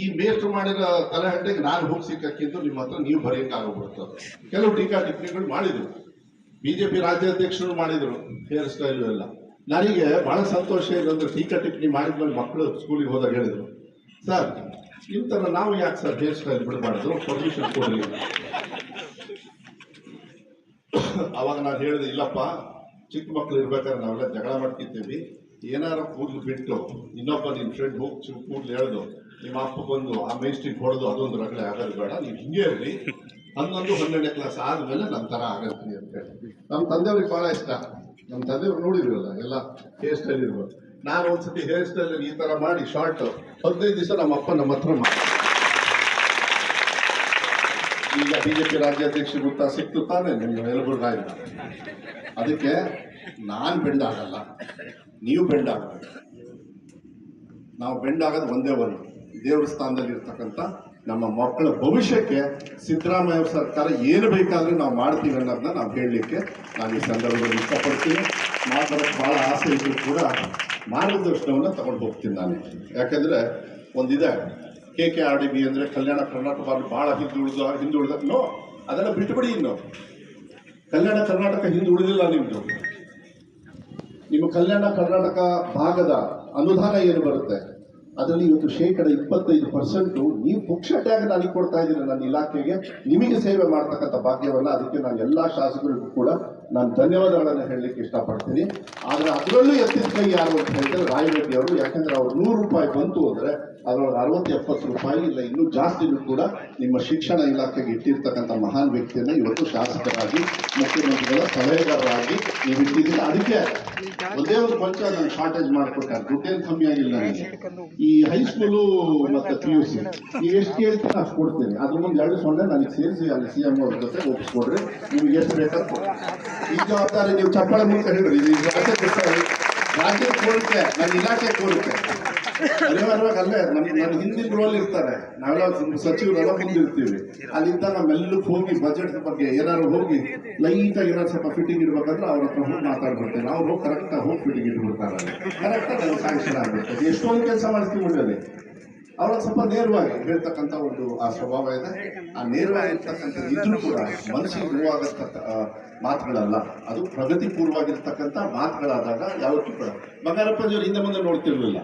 ಈ ಮೇಸ್ಟ್ ಮಾಡಿದ ತಲೆಹಂಟೆಗೆ ನಾನು ಹೋಗಿ ಸಿಕ್ಕಿದ್ದು ನಿಮ್ಮ ಹತ್ರ ನೀವು ಆಗೋಗ್ಬಿಡ್ತು. ಕೆಲವು ಟೀಕಾ ಟಿಪ್ಪಣಿಗಳು ಮಾಡಿದ್ರು. ಬಿಜೆಪಿ ರಾಜ್ಯಾಧ್ಯಕ್ಷರು ಮಾಡಿದ್ರು. ಹೇರ್ ಸ್ಟೈಲು ಎಲ್ಲ. ನನಗೆ ಬಹಳ ಸಂತೋಷ ಏನಂದ್ರೆ ಟೀಕಾ ಟಿಪ್ಪಣಿ ಮಾಡಿದ್ಮೇಲೆ ಮಕ್ಕಳು ಸ್ಕೂಲಿಗೆ ಹೋದಾಗ ಹೇಳಿದ್ರು. ಸರ್ ನಿಮ್ಮ ನಾವು ಯಾಕೆ ಸರ್ ಹೇರ್ ಸ್ಟೈಲ್ ಬಿಡಬಾರ್ದು? ಪರ್ಮಿಷನ್ ಕೊಡಲಿ ಅವಾಗ ನಾನು ಹೇಳಿದೆ, ಇಲ್ಲಪ್ಪ, ಚಿಕ್ಕ ಮಕ್ಕಳು ಇರ್ಬೇಕಾದ್ರೆ ನಾವೆಲ್ಲ ಜಗಳ ಮಾಡ್ತಿರ್ತೀವಿ ಏನಾರ ಕೂದಲು ಬಿಟ್ಟು ಇನ್ನೊಬ್ಬ ನಿನ್ನ ಫ್ರೆಂಡ್ ಹೋಗಿ ಕೂದಲು ಹೇಳ್ದು ನಿಮ್ಮ ಅಪ್ಪ ಬಂದು ಆ ಮೇಸ್ಟಿಗೆ ಹೊಡೆದು ಅದೊಂದು ರಗಳೆ ಆಗೋದು ಬೇಡ, ನೀವು ಹಿಂಗೆ ಇರಲಿ ಹನ್ನೊಂದು, ಹನ್ನೆರಡನೇ ಕ್ಲಾಸ್ ಆದ್ಮೇಲೆ ನನ್ನ ಥರ ಆಗತ್ತೀನಿ ಅಂತ ಹೇಳಿ. ನಮ್ಮ ತಂದೆಯವ್ರಿಗೆ ಭಾಳ ಇಷ್ಟ. ನಮ್ಮ ತಂದೆಯವ್ರು ನೋಡಿದ್ರಲ್ಲ, ಎಲ್ಲ ಹೇರ್ ಸ್ಟೈಲ್ ಇರ್ಬೋದು. ನಾನು ಒಂದ್ಸತಿ ಹೇರ್ ಸ್ಟೈಲ್ ಈ ಥರ ಮಾಡಿ ಶಾರ್ಟ್ ಹದಿನೈದು ದಿವಸ ನಮ್ಮ ಅಪ್ಪ ನಮ್ಮ ಹತ್ರ ಮಾಡಿ. ಈಗ ಬಿಜೆಪಿ ರಾಜ್ಯಾಧ್ಯಕ್ಷ ಗುತ್ತ ಸಿಕ್ತು ತಾನೆ, ನಿಮ್ಮ ಯಲಬುರ್ಗ ಇಲ್ಲ ಅದಕ್ಕೆ ನಾನು ಬೆಂಡ್ ಆಗಲ್ಲ ನೀವು ಬೆಂಡ್ ಆಗಬೇಕು ನಾವು ಬೆಂಡ್ ಆಗೋದು ಒಂದೇ ಒಂದು. ದೇವ್ರ ಸ್ಥಾನದಲ್ಲಿ ಇರ್ತಕ್ಕಂಥ ನಮ್ಮ ಮಕ್ಕಳ ಭವಿಷ್ಯಕ್ಕೆ ಸಿದ್ದರಾಮಯ್ಯ ಸರ್ಕಾರ ಏನು ಬೇಕಾದರೂ ನಾವು ಮಾಡ್ತೀವಿ ಅನ್ನೋದನ್ನ ನಾವು ಹೇಳಲಿಕ್ಕೆ ನಾನು ಈ ಸಂದರ್ಭದಲ್ಲಿ ಇಷ್ಟಪಡ್ತೀನಿ. ಮಾತಾಡೋಕ್ಕೆ ಭಾಳ ಆಸೆ ಇದ್ರು ಕೂಡ ಮಾರ್ಗದರ್ಶನವನ್ನು ತಗೊಂಡು ಹೋಗ್ತೀನಿ ನಾನು. ಯಾಕೆಂದರೆ ಒಂದಿದೆ, K K R D B ಅಂದರೆ ಕಲ್ಯಾಣ ಕರ್ನಾಟಕ ಭಾಳ ಹಿಂದುಳಿದ ಹಿಂದುಳಿದ ನೋ ಅದೆಲ್ಲ ಬಿಟ್ಟುಬಿಡಿ ಇನ್ನು. ಕಲ್ಯಾಣ ಕರ್ನಾಟಕ ಹಿಂದುಳಿದಿಲ್ಲ ನಿಮ್ಮದು ನಿಮ್ಮ ಕಲ್ಯಾಣ ಕರ್ನಾಟಕ ಭಾಗದ ಅನುದಾನ ಏನು ಬರುತ್ತೆ? ಅದರಲ್ಲಿ ಇವತ್ತು ಶೇಕಡ ಇಪ್ಪತ್ತೈದು ಪರ್ಸೆಂಟು ನೀವು ಪುಕ್ಷಟ್ಯಾಗ ನನಗೆ ಕೊಡ್ತಾ ಇದ್ದೀರ ನನ್ನ ಇಲಾಖೆಗೆ. ನಿಮಗೆ ಸೇವೆ ಮಾಡ್ತಕ್ಕಂಥ ಭಾಗ್ಯವನ್ನ ಅದಕ್ಕೆ ನಾನು ಎಲ್ಲ ಶಾಸಕರಿಗೂ ಕೂಡ ನಾನು ಧನ್ಯವಾದಗಳನ್ನು ಹೇಳಲಿಕ್ಕೆ ಇಷ್ಟಪಡ್ತೀನಿ. ಆದರೆ ಅದರಲ್ಲೂ ಎತ್ತಿದ ಕೈ ಯಾರು ಅಂತ ಹೇಳಿದ್ರೆ ರಾಯರೆಡ್ಡಿ ಅವರು. ಯಾಕಂದ್ರೆ ಅವ್ರು ನೂರು ರೂಪಾಯಿ ಬಂತು ಅಂದರೆ ಅದರೊಳಗೆ ಅರವತ್ತು, ಎಪ್ಪತ್ತು ರೂಪಾಯಿ ಇಲ್ಲ, ಇನ್ನೂ ಜಾಸ್ತಿನೂ ಕೂಡ ನಿಮ್ಮ ಶಿಕ್ಷಣ ಇಲಾಖೆಗೆ ಇಟ್ಟಿರ್ತಕ್ಕಂಥ ಮಹಾನ್ ವ್ಯಕ್ತಿಯನ್ನು ಇವತ್ತು ಶಾಸಕರಾಗಿ, ಮುಖ್ಯಮಂತ್ರಿಗಳ ಸಲಹೆಗಾರರಾಗಿ ನೀವು ಇಟ್ಟಿದ್ದೀರಿ. ಅದಕ್ಕೆ ಒಂದೇ ಒಂದು ಕೊಂಚ ನಾನು ಶಾರ್ಟೇಜ್ ಮಾಡಿಕೊಟ್ಟಾರೆ ದುಡ್ಡೇನು ಕಮ್ಮಿ ಆಗಿಲ್ಲ ನನಗೆ. ಈ ಹೈಸ್ಕೂಲು ಮತ್ತೆ ಪಿ ಯು ಸಿ ನೀವು ಎಷ್ಟು ಕೇಳ್ತೀನಿ ಅಷ್ಟು ಕೊಡ್ತೀನಿ. ಅದ್ರ ಮುಂದೆ ಎರಡು ಸೊನ್ನೆ ನನಗೆ ಸೇರಿಸಿ ಅಲ್ಲಿ ಸಿ ಎಂ ಅವ್ರ ಜೊತೆ ಒಪ್ಪಿಸ್ಕೊಡ್ರಿ. ನಿಮ್ಗೆ ಎಷ್ಟು ಬೇಕಾದ್ರೆ ಕೊಡಿ. ಈ ಜವಾಬ್ದಾರಿ ನೀವು ಚಪ್ಪಾಳೆ ಮೂಲಕ ಹೇಳ್ರಿ ಇದು ರಾಜ್ಯ ರಾಜ್ಯದ ಕೋರಿಕೆ ನನ್ನ ಇಲಾಖೆ ಕೋರಿಕೆ ಅನಿವಾರ್ಯವಾಗಿ ಅಲ್ಲೇ ನಮ್ಮ ನನ್ನ ಹಿಂದಿನ ರೋಲ್ ಇರ್ತಾರೆ. ನಾವೆಲ್ಲ ಸಚಿವರೆಲ್ಲ ಮುಂದಿರ್ತೀವಿ. ಅಲ್ಲಿಂದ ನಮ್ಮೆಲ್ಲರೂ ಹೋಗಿ ಬಜೆಟ್ ಬಗ್ಗೆ ಏನಾದ್ರು ಹೋಗಿ ಲೈಟಾಗಿ ಏನಾದ್ರು ಸ್ವಲ್ಪ ಫಿಟ್ಟಿಂಗ್ ಇಡ್ಬೇಕಂದ್ರೆ ಅವ್ರ ಹತ್ರ ಹೋಗಿ ಮಾತಾಡ್ಬಿಡ್ತೇನೆ. ಅವ್ರು ಹೋಗಿ ಕರೆಕ್ಟಾಗಿ ಹೋಗಿ ಫಿಟ್ಟಿಂಗ್ ಇಟ್ಬಿಡ್ತಾರೆ ಕರೆಕ್ಟಾಗಿ ನಾವು ಸ್ಯಾಂಕ್ಷನ್ ಆಗ್ಬೇಕು ಎಷ್ಟೊಂದು ಕೆಲಸ ಮಾಡ್ತೀವಿ ಮುಂದೆ ಅವರ ಸ್ವಲ್ಪ ನೇರವಾಗಿ ಹೇಳ್ತಕ್ಕಂಥ ಒಂದು, ಆ ಸ್ವಭಾವ ಇದೆ. ಆ ನೇರವಾಗಿ ಇದ್ರು ಕೂಡ ಮನಸ್ಸಿಗೆ ನೋವಾಗತಕ್ಕ ಮಾತುಗಳಲ್ಲ. ಅದು ಪ್ರಗತಿಪೂರ್ವವಾಗಿರ್ತಕ್ಕಂಥ ಮಾತುಗಳಾದಾಗ ಯಾವತ್ತೂ ಕೂಡ. ಬಂಗಾರಪ್ಪಜಿಯವರು ಹಿಂದೆ ಮುಂದೆ ನೋಡ್ತಿರ್ಲಿಲ್ಲ.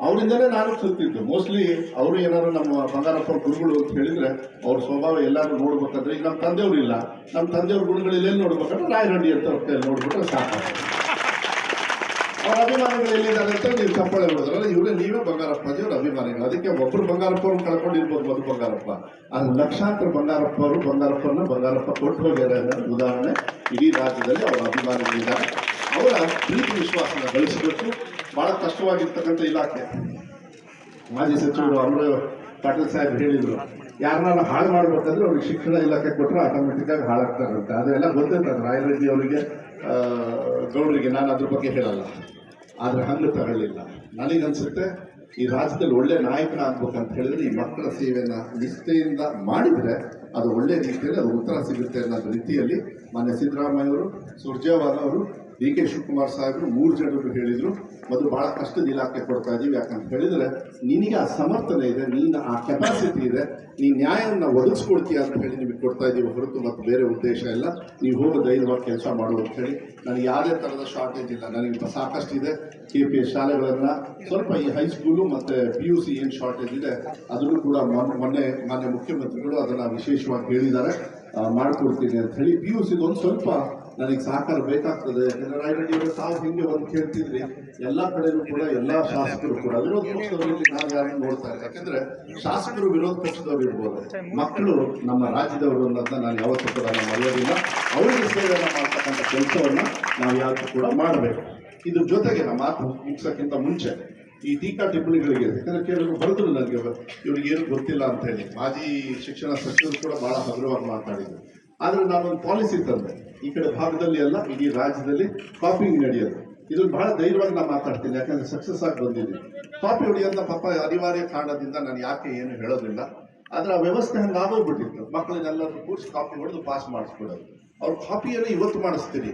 ಅವರಿಂದಲೇ ನಾನು ಸುತ್ತಿದ್ದು. ಮೋಸ್ಟ್ಲಿ ಅವರು ಏನಾದ್ರು ನಮ್ಮ ಬಂಗಾರಪ್ಪ ಗುರುಗಳು ಅಂತ ಹೇಳಿದ್ರೆ ಅವ್ರ ಸ್ವಭಾವ ಎಲ್ಲಾರು ನೋಡ್ಬೇಕಂದ್ರೆ ಈಗ ನಮ್ಮ ತಂದೆಯವ್ರು ಇಲ್ಲ. ನಮ್ಮ ತಂದೆಯವ್ರ ಗುರುಗಳು ಎಲ್ಲಿ ನೋಡ್ಬೇಕಂದ್ರೆ ರಾಯರೆಡ್ಡಿ ಅಂತ ನೋಡ್ಬಿಟ್ರೆ ಸಾಕು ಅವ್ರ ಅಭಿಮಾನಿಗಳು ಎಲ್ಲಿದ್ದಾರೆ ಅಂತ ನೀವು ಚಪ್ಪಾಳೆ ಹೊಡೆದ್ರಲ್ಲ ಇವರೇ ನೀವೇ ಬಂಗಾರಪ್ಪ ಅವ್ರ ಅಭಿಮಾನಿಗಳು? ಅದಕ್ಕೆ ಒಬ್ಬರು ಬಂಗಾರಪ್ಪ ಅವ್ರನ್ನ ಕಳ್ಕೊಂಡಿರ್ಬೋದು ಮಧು ಬಂಗಾರಪ್ಪ. ಅದು ಲಕ್ಷಾಂತರ ಬಂಗಾರಪ್ಪ ಅವರು ಬಂಗಾರಪ್ಪನ ಬಂಗಾರಪ್ಪ ಕೊಟ್ಟು ಹೋಗ್ಯಾರ ಅನ್ನೋ ಉದಾಹರಣೆ ಇಡೀ ರಾಜ್ಯದಲ್ಲಿ ಅವರ ಅಭಿಮಾನಿಗಳಿದ್ದಾರೆ ಅವರ ಪ್ರೀತಿ ವಿಶ್ವಾಸನ ಗಳಿಸಬೇಕು ಬಹಳ ಕಷ್ಟವಾಗಿರ್ತಕ್ಕಂಥ ಇಲಾಖೆ. ಮಾಜಿ ಸಚಿವರು ಅಮರ ಪಾಟೀಲ್ ಸಾಹೇಬ್ ಹೇಳಿದ್ರು ಯಾರನ್ನ ಹಾಳು ಮಾಡ್ಬೇಕಂದ್ರೆ ಅವ್ರಿಗೆ ಶಿಕ್ಷಣ ಇಲಾಖೆ ಕೊಟ್ಟರೆ ಆಟೋಮೆಟಿಕ್ ಆಗಿ ಹಾಳಾಗ್ತಾರಂತೆ. ಅದೆಲ್ಲ ಗೊತ್ತಿರ್ತದೆ ರಾಯರೆಡ್ಡಿ ಅವರಿಗೆ ಗೌಡರಿಗೆ ನಾನು ಅದ್ರ ಬಗ್ಗೆ ಹೇಳಲ್ಲ. ಆದ್ರೆ ಹಂಗೆ ತಗೊಳ್ಳಿಲ್ಲ ನನಗನ್ಸುತ್ತೆ, ಈ ರಾಜ್ಯದಲ್ಲಿ ಒಳ್ಳೆ ನಾಯಕನ ಆಗ್ಬೇಕಂತ ಹೇಳಿದ್ರೆ ಈ ಮಕ್ಕಳ ಸೇವೆಯನ್ನು ನಿಷ್ಠೆಯಿಂದ ಮಾಡಿದ್ರೆ ಅದು ಒಳ್ಳೆ ರೀತಿಯಲ್ಲಿ ಅದು ಉತ್ತರ ಸಿಗುತ್ತೆ ಅನ್ನೋ ರೀತಿಯಲ್ಲಿ ಮಾನ್ಯ ಸಿದ್ದರಾಮಯ್ಯ ಅವರು ಸುರ್ಜೇವಾಲ ಅವರು ಡಿ ಕೆ ಶಿವಕುಮಾರ್ ಸಾಹೇಬರು ಮೂರು ಜನರು ಹೇಳಿದರು ಮೊದಲು ಬಹಳ ಕಷ್ಟದ ಇಲಾಖೆ ಕೊಡ್ತಾ ಇದ್ದೀವಿ ಯಾಕಂತ ಹೇಳಿದರೆ, ನಿನಗೆ ಆ ಸಮರ್ಥನೆ ಇದೆ ನೀನು ಆ ಕೆಪಾಸಿಟಿ ಇದೆ, ನೀ ನ್ಯಾಯವನ್ನು ಒದಗಿಸ್ಕೊಡ್ತೀಯ ಅಂತ ಹೇಳಿ ನಿಮಗೆ ಕೊಡ್ತಾ ಇದ್ದೀವಿ ಹೊರತು ಮತ್ತು ಬೇರೆ ಉದ್ದೇಶ ಇಲ್ಲ. ನೀವು ಹೋಗಿ ಧೈರ್ಯವಾಗಿ ಕೆಲಸ ಮಾಡು ಅಂತ ಹೇಳಿ. ನನಗೆ ಯಾವುದೇ ಥರದ ಶಾರ್ಟೇಜ್ ಇಲ್ಲ. ನನಗೆ ಸಾಕಷ್ಟು ಇದೆ. ಕೆ ಪಿ ಎಸ್ ಶಾಲೆಗಳನ್ನು ಸ್ವಲ್ಪ ಈ ಹೈಸ್ಕೂಲು ಮತ್ತು ಪಿ ಯು ಸಿ ಏನು ಶಾರ್ಟೇಜ್ ಇದೆ, ಅದನ್ನು ಕೂಡ ಮೊನ್ನೆ, ಮಾನ್ಯ ಮುಖ್ಯಮಂತ್ರಿಗಳು ಅದನ್ನು ವಿಶೇಷವಾಗಿ ಹೇಳಿದ್ದಾರೆ. ಮಾಡಿಕೊಡ್ತೀನಿ ಅಂತ ಹೇಳಿ. ಪಿ ಯು ಸಿದು ಒಂದು ಸ್ವಲ್ಪ ನನಗೆ ಸಹಕಾರ ಬೇಕಾಗ್ತದೆ. ಯಾಕಂದ್ರೆ ತಾವು ಹಿಂಗೆ ಒಂದು ಕೇಳ್ತಿದ್ರಿ. ಎಲ್ಲ ಕಡೆಯೂ ಕೂಡ ಎಲ್ಲ ಶಾಸಕರು ಕೂಡ ವಿರೋಧ ಪಕ್ಷದವರಲ್ಲಿ ನಾನು ಯಾರನ್ನು ನೋಡ್ತಾ ಇಲ್ಲ. ಯಾಕಂದ್ರೆ ಶಾಸಕರು ವಿರೋಧ ಪಕ್ಷದವರು ಇರ್ಬೋದು. ಮಕ್ಕಳು ನಮ್ಮ ರಾಜ್ಯದವರು ಅನ್ನೋದನ್ನ ನಾನು ಯಾವತ್ತೂ ಕೂಡ ನಾನು ಮರೆಯೋದಿಲ್ಲ. ಅವರಿಗೆ ಸೇವೆಯನ್ನು ಮಾಡ್ತಕ್ಕಂಥ ಕೆಲಸವನ್ನ ನಾವು ಯಾವತ್ತೂ ಕೂಡ ಮಾಡಬೇಕು. ಇದ್ರ ಜೊತೆಗೆ ನಮ್ಮ ಮಾತು ಮುಗಿಸೋಕ್ಕಿಂತ ಮುಂಚೆ ಈ ಟೀಕಾ ಟಿಪ್ಪಣಿಗಳಿಗೆ, ಯಾಕಂದ್ರೆ ಕೆಲವರು ಬರೆದ್ರು ನನಗೆ, ಇವ್ರಿಗೆ ಏನು ಗೊತ್ತಿಲ್ಲ ಅಂತ ಹೇಳಿ. ಮಾಜಿ ಶಿಕ್ಷಣ ಸಚಿವರು ಕೂಡ ಬಹಳ ಹಗುರವಾಗಿ ಮಾತಾಡಿದ್ರು. ಆದ್ರೆ ನಾನೊಂದು ಪಾಲಿಸಿ ತಂದೆ. ಈ ಕಡೆ ಭಾಗದಲ್ಲಿ ಅಲ್ಲ, ಇಡೀ ರಾಜ್ಯದಲ್ಲಿ ಕಾಪಿಂಗ್ ನಡೆಯೋದು. ಇದನ್ನು ಬಹಳ ಧೈರ್ಯವಾಗಿ ನಾನು ಮಾತಾಡ್ತೀನಿ, ಯಾಕಂದ್ರೆ ಸಕ್ಸಸ್ ಆಗಿ ಬಂದಿದ್ದೀನಿ. ಕಾಪಿ ಹೊಡೆಯೋದನ್ನ ಪಾಪ ಅನಿವಾರ್ಯ ಕಾರಣದಿಂದ ನಾನು ಯಾಕೆ ಏನು ಹೇಳೋದಿಲ್ಲ. ಆದ್ರೆ ಆ ವ್ಯವಸ್ಥೆ ಹಂಗೆ ಆಗೋಗ್ಬಿಟ್ಟಿತ್ತು. ಮಕ್ಕಳನ್ನೆಲ್ಲರೂ ಕೂರಿಸಿ ಕಾಪಿ ಹೊಡೆದು ಪಾಸ್ ಮಾಡಿಸ್ಬಿಡೋದು. ಅವ್ರ ಕಾಪಿಯನ್ನು ಇವತ್ತು ಮಾಡಿಸ್ತೀರಿ.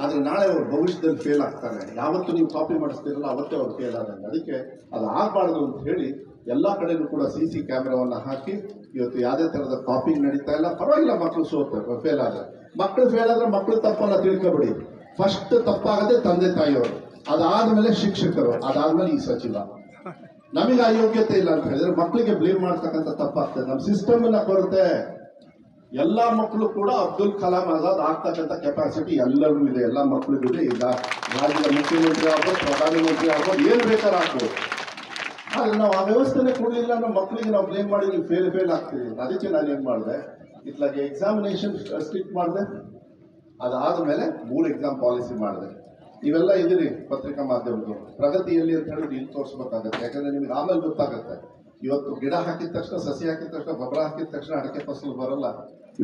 ಆದರೆ ನಾಳೆ ಅವ್ರ ಭವಿಷ್ಯದಲ್ಲಿ ಫೇಲ್ ಆಗ್ತಾನೆ ಯಾವತ್ತು ನೀವು ಕಾಪಿ ಮಾಡಿಸ್ತೀರಲ್ಲ, ಅವತ್ತೇ ಅವ್ರು ಫೇಲ್ ಆದಂಗೆ. ಅದಕ್ಕೆ ಅದು ಆಗಬಾರ್ದು ಅಂತ ಹೇಳಿ ಎಲ್ಲ ಕಡೆಗೂ ಕೂಡ ಸಿ ಸಿ ಕ್ಯಾಮ್ರಾವನ್ನು ಹಾಕಿ, ಇವತ್ತು ಯಾವುದೇ ಥರದ ಕಾಪಿಂಗ್ ನಡೀತಾ ಇಲ್ಲ. ಪರವಾಗಿಲ್ಲ ಮಕ್ಕಳು ಸೋತಾರೆ ಫೇಲ್ ಆದರೆ. ಮಕ್ಕಳು ಫೇಲ್ ಆದರೆ ಮಕ್ಕಳು ತಪ್ಪಲ್ಲ, ತಿಳ್ಕೊಬಿಡಿ. ಫಸ್ಟ್ ತಪ್ಪಾಗದೆ ತಂದೆ ತಾಯಿಯವರು. ಅದಾದ್ಮೇಲೆ ಶಿಕ್ಷಕರು, ಅದಾದಮೇಲೆ ಈ ಸಚಿವ. ನಮಗೆ ಆ ಯೋಗ್ಯತೆ ಇಲ್ಲ ಅಂತ ಹೇಳಿದ್ರೆ ಮಕ್ಕಳಿಗೆ ಬ್ಲೇಮ್ ಮಾಡ್ತಕ್ಕಂಥ ತಪ್ಪಾಗ್ತದೆ. ನಮ್ಮ ಸಿಸ್ಟಮ್ ಕೊರತೆ. ಎಲ್ಲ ಮಕ್ಕಳು ಕೂಡ ಅಬ್ದುಲ್ ಕಲಾಂ ಆಜಾದ್ ಆಗ್ತಕ್ಕಂಥ ಕೆಪಾಸಿಟಿ ಎಲ್ಲರೂ ಇದೆ. ಎಲ್ಲ ಮಕ್ಕಳಿಗೂ ಇದೆ. ಈಗ ರಾಜ್ಯದ ಮುಖ್ಯಮಂತ್ರಿ ಆಗ್ಬೋದು, ಪ್ರಧಾನಮಂತ್ರಿ ಆಗ್ಬೋದು, ಏನು ಬೇಕಾದ್ರೂ ಆಗ್ಬೋದು. ಆದ್ರೆ ನಾವು ಆ ವ್ಯವಸ್ಥೆನೇ ಕೊಡಲಿಲ್ಲ ನಮ್ಮ ಮಕ್ಕಳಿಗೆ ನಾವು ಬ್ಲೇಮ್ ಮಾಡಿ ನೀವು ಫೇಲ್ ಫೇಲ್ ಆಗ್ತೀವಿ. ಅದಕ್ಕೆ ನಾನು ಏನು ಮಾಡಿದೆ? ಇತ್ಲಾಗೆ ಎಕ್ಸಾಮಿನೇಷನ್ ಸ್ಟ್ರಿಕ್ಟ್ ಮಾಡಿದೆ. ಅದಾದ ಮೇಲೆ ಮೂರು ಎಕ್ಸಾಮ್ ಪಾಲಿಸಿ ಮಾಡಿದೆ. ಇವೆಲ್ಲ ಇದ್ದೀರಿ ಪತ್ರಿಕಾ ಮಾಧ್ಯಮದ ಪ್ರಗತಿಯಲ್ಲಿ ಅಂತ ಹೇಳಿ ಇಲ್ಲಿ ತೋರಿಸ್ಬೇಕಾಗತ್ತೆ. ಯಾಕಂದ್ರೆ ನಿಮಗೆ ಆಮೇಲೆ ಗೊತ್ತಾಗುತ್ತೆ. ಇವತ್ತು ಗಿಡ ಹಾಕಿದ ತಕ್ಷಣ, ಸಸಿ ಹಾಕಿದ ತಕ್ಷಣ, ಗೊಬ್ಬರ ಹಾಕಿದ ತಕ್ಷಣ ಅಡಕೆ ಫಸಲು ಬರಲ್ಲ.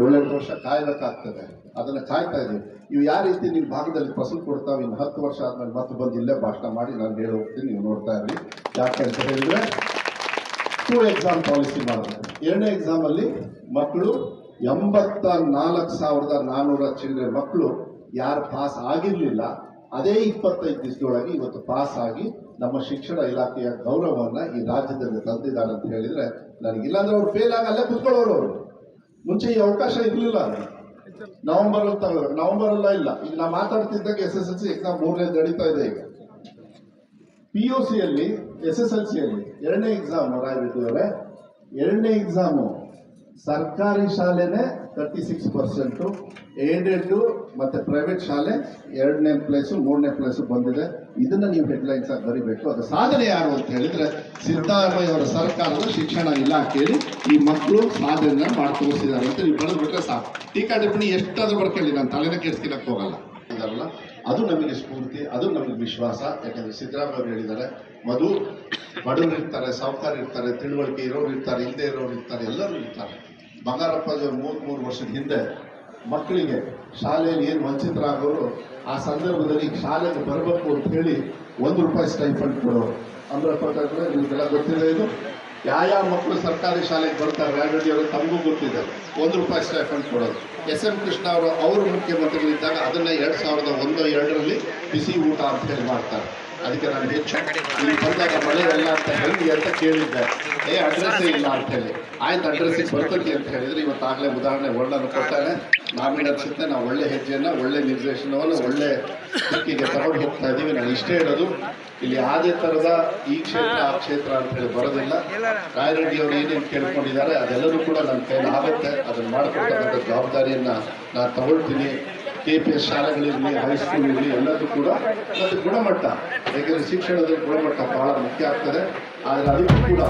ಏಳೆಂಟು ವರ್ಷ ಕಾಯ್ಬೇಕಾಗ್ತದೆ ಅದನ್ನ ಕಾಯ್ತಾ ಇದ್ದೀವಿ. ಇವು ಯಾವ ರೀತಿ ನಿಮ್ಮ ಭಾಗದಲ್ಲಿ ಫಸಲು ಕೊಡ್ತಾವೆ, ಇನ್ನು ಹತ್ತು ವರ್ಷ ಆದ್ಮೇಲೆ ಮತ್ತೆ ಬಂದು ಇಲ್ಲೇ ಭಾಷಣ ಮಾಡಿ ನಾನು ಹೇಳಿ ಹೋಗ್ತೀನಿ, ನೀವು ನೋಡ್ತಾ ಇರಲಿ ಯಾಕೆ ಅಂತ ಹೇಳಿದ್ರೆ ಟೂ ಎಕ್ಸಾಮ್ ಪಾಲಿಸಿ ಮಾಡಬೇಕು ಎರಡನೇ ಎಕ್ಸಾಮ್ ಅಲ್ಲಿ ಮಕ್ಕಳು ಎಂಬತ್ತ ನಾಲ್ಕು ಸಾವಿರದ ನಾನ್ನೂರ ಚಿಲ್ಲರೆ ಮಕ್ಕಳು ಯಾರು ಪಾಸ್ ಆಗಿರ್ಲಿಲ್ಲ, ಅದೇ ಇಪ್ಪತ್ತೈದು ದಿವಸದೊಳಗೆ ಇವತ್ತು ಪಾಸ್ ಆಗಿ ನಮ್ಮ ಶಿಕ್ಷಣ ಇಲಾಖೆಯ ಗೌರವವನ್ನ ಈ ರಾಜ್ಯದಲ್ಲಿ ತಂದಿದ್ದಾರೆ ಅಂತ ಹೇಳಿದ್ರೆ ನನಗೆ ಇಲ್ಲಾಂದ್ರೆ ಅವ್ರು ಫೇಲ್ ಆಗಿ ಅಲ್ಲೇ ಕುತ್ಕೊಳ್ಳೋರು ಅವರು. ಮುಂಚೆ ಈ ಅವಕಾಶ ಇರಲಿಲ್ಲ ನವೆಂಬರ್ ಅಲ್ಲಿ ತಗೊಳ್ಬೇಕು ನವೆಂಬರ್ ಅಲ್ಲ ಇಲ್ಲ. ಈಗ ನಾವು ಮಾತಾಡ್ತಿದ್ದಾಗ S S L C exam ಮೂರನೇ ನಡೀತಾ ಇದೆ ಈಗ. ಪಿ ಯು ಸಿಯಲ್ಲಿ ಎಸ್ ಎಸ್ ಎಲ್ ಸಿಯಲ್ಲಿ ಎರಡನೇ ಎಕ್ಸಾಮ್ ರಾಯಬಿದ್ದವರೇ ಎರಡನೇ ಎಕ್ಸಾಮು ಸರ್ಕಾರಿ ಶಾಲೆನೇ ತರ್ಟಿ ಸಿಕ್ಸ್ ಪರ್ಸೆಂಟು ಏಡೆಡ್ಡು ಮತ್ತು ಪ್ರೈವೇಟ್ ಶಾಲೆ ಎರಡನೇ ಪ್ಲೇಸು ಮೂರನೇ ಪ್ಲೇಸು ಬಂದಿದೆ. ಇದನ್ನು ನೀವು ಹೆಡ್ಲೈನ್ಸ್ ಆಗಿ ಬರಿಬೇಕು. ಅದು ಸಾಧನೆ ಯಾರು ಅಂತ ಹೇಳಿದರೆ ಸಿದ್ದರಾಮಯ್ಯ ಅವರ ಸರ್ಕಾರದ ಶಿಕ್ಷಣ ಇಲಾಖೆಯಲ್ಲಿ ಈ ಮಕ್ಕಳು ಸಾಧನೆ ಮಾಡಿ ತೋರಿಸಿದ್ದಾರೆ ಅಂತ ನೀವು ಬರೆದ್ಬಿಟ್ರೆ ಸಾಕು. ಟೀಕಾ ಟಿಪ್ಪಣಿ ಎಷ್ಟಾದರೂ ಬರ್ಕೊಳ್ಳಿ, ನಾನು ತಲೆನ ಕೆಡ್ಸ್ಕೊಳಕ್ ಹೋಗಲ್ಲ. ಇದಾರಲ್ಲ? ಅದು ನಮಗೆ ಸ್ಫೂರ್ತಿ, ಅದು ನಮಗೆ ವಿಶ್ವಾಸ. ಯಾಕಂದರೆ ಸಿದ್ದರಾಮಯ್ಯ ಅವರು ಹೇಳಿದ್ದಾರೆ, ಮಧು ಬಡವರು ಇರ್ತಾರೆ, ಸಾಹುಕಾರ ಇರ್ತಾರೆ, ತಿಳುವಳಿಕೆ ಇರೋರು ಇರ್ತಾರೆ ಇಲ್ಲದೆ ಇರೋರು ಇರ್ತಾರೆ, ಎಲ್ಲರೂ ಇರ್ತಾರೆ. ಬಂಗಾರಪ್ಪಾಜಿ ಮೂವತ್ತ್ ಮೂರು ವರ್ಷದ ಹಿಂದೆ ಮಕ್ಕಳಿಗೆ ಶಾಲೆಯಲ್ಲಿ ಏನು ವಂಚಿತರಾಗೋರು ಆ ಸಂದರ್ಭದಲ್ಲಿ ಶಾಲೆಗೆ ಬರಬೇಕು ಅಂತ ಹೇಳಿ ಒಂದು ರೂಪಾಯಿ ಸ್ಟೈಫಂಡ್ ಕೊಡೋರು. ಅಂದ್ರೆ ಪ್ರಕಾರ ನಿಮಗೆಲ್ಲ ಗೊತ್ತಿದೆ ಇದು. ಯಾವ ಮಕ್ಕಳು ಸರ್ಕಾರಿ ಶಾಲೆಗೆ ಬರ್ತಾರೆ, ಆಲ್ರೆಡಿ ಅವರು ತಮಗೂ ಗೊತ್ತಿದೆ. ಒಂದು ರೂಪಾಯಿ ಸ್ಟೈಫಂಡ್ ಕೊಡೋದು. ಎಸ್ ಎಂ ಕೃಷ್ಣ ಅವರು ಅವರು ಮುಖ್ಯಮಂತ್ರಿಗಳಿದ್ದಾಗ ಅದನ್ನು ಎರಡು ಸಾವಿರದ ಒಂದು, ಎರಡರಲ್ಲಿ ಬಿಸಿ ಊಟ ಅಂತ ಹೇಳಿ ಮಾಡ್ತಾರೆ. ಅದಕ್ಕೆ ನಾನು ಹೆಚ್ಚು ಬಂದಾಗ ಮಳೆ ಎಲ್ಲ ಅಂತ ಹೇಳಿ ಅಂತ ಕೇಳಿದ್ದೆ. ಏ ಅಡ್ರೆಸ್ ಇಲ್ಲ ಅಂತ ಹೇಳಿ. ಆಯ್ತು ಅಡ್ರೆಸ್ಸಿಗೆ ಬರ್ತೀನಿ ಅಂತ ಹೇಳಿದ್ರೆ ಇವತ್ತಾಗಲೇ ಉದಾಹರಣೆ ಒಳ್ಳನ್ನು ಕೊಡ್ತಾನೆ ನಾವೇನು ಅನ್ಸುತ್ತೆ ನಾವು ಒಳ್ಳೆ ಹೆಜ್ಜೆಯನ್ನು, ಒಳ್ಳೆ ನಿರ್ದೇಶನವನ್ನು, ಒಳ್ಳೆ ದಿಕ್ಕಿಗೆ ತಗೊಂಡು ಹೋಗ್ತಾ ಇದ್ದೀವಿ ನಾನು ಇಷ್ಟೇ ಹೇಳೋದು, ಇಲ್ಲಿ ಯಾವುದೇ ಥರದ ಈ ಕ್ಷೇತ್ರ, ಆ ಕ್ಷೇತ್ರ ಅಂತ ಹೇಳಿ ಬರೋದಿಲ್ಲ. ರಾಯರೆಡ್ಡಿ ಅವರು ಏನೇನು ಕೇಳ್ಕೊಂಡಿದ್ದಾರೆ ಅದೆಲ್ಲರೂ ಕೂಡ ನನ್ನ ಕೈಲಿ ಆಗುತ್ತೆ. ಅದನ್ನು ಮಾಡಿಕೊಡ್ತಕ್ಕಂಥ ಜವಾಬ್ದಾರಿಯನ್ನು ನಾನು ತಗೊಳ್ತೀನಿ. ಕೆ ಪಿ ಎಸ್ ಶಾಲೆಗಳಿರಲಿ ಹೈಸ್ಕೂಲ್ ಇರಲಿ ಎಲ್ಲದೂ ಕೂಡ ಮತ್ತು ಗುಣಮಟ್ಟ. ಯಾಕೆಂದರೆ ಶಿಕ್ಷಣದ ಗುಣಮಟ್ಟ ಬಹಳ ಮುಖ್ಯ ಆಗ್ತದೆ. ಆದರೆ ಅದಕ್ಕೂ ಕೂಡ